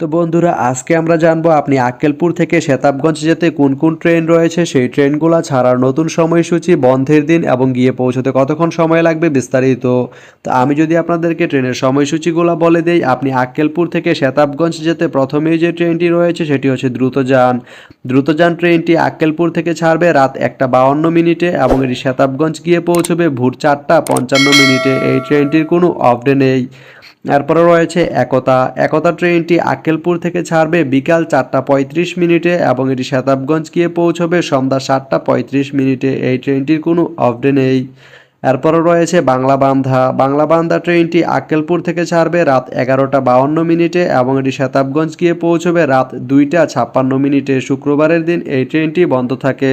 তো বন্ধুরা, আজকে আমরা জানব আপনি আক্কেলপুর থেকে শেতাবগঞ্জ যেতে কোন কোন ট্রেন রয়েছে? সেই ট্রেনগুলো ছাড়ার নতুন সময়সূচি বন্ধের দিন এবং গিয়ে পৌঁছতে কতক্ষণ সময় লাগবে বিস্তারিত? তো আমি যদি আপনাদেরকে ট্রেনের সময়সূচিগুলো বলে দেই, আপনি আক্কেলপুর থেকে শেতাবগঞ্জ যেতে প্রথমেই যে ট্রেনটি রয়েছে সেটি হচ্ছে দ্রুতযান। দ্রুতযান ট্রেনটি আক্কেলপুর থেকে ছাড়বে রাত একটা বাউন্ন মিনিটে এবং এটি শেতাবগঞ্জ গিয়ে পৌঁছবে ভোর চারটা পঞ্চান্ন মিনিটে। এই ট্রেনটির কোনো অফডে নেই। এরপরে রয়েছে একতা। একতা ট্রেনটি আক্কেলপুর থেকে ছাড়বে বিকাল চারটা পঁয়ত্রিশ মিনিটে এবং এটি শতাবগঞ্জ গিয়ে পৌঁছবে সন্ধ্যা সাতটা পঁয়ত্রিশ মিনিটে। এই ট্রেনটির কোনো অফডে নেই। এরপরে রয়েছে বাংলা বান্ধা বাংলা বান্ধা ট্রেনটি আক্কেলপুর থেকে ছাড়বে রাত এগারোটা বাউন্ন মিনিটে এবং এটি শতাবগঞ্জ গিয়ে পৌঁছবে রাত দুইটা ছাপ্পান্ন মিনিটে। শুক্রবারের দিন এই ট্রেনটি বন্ধ থাকে।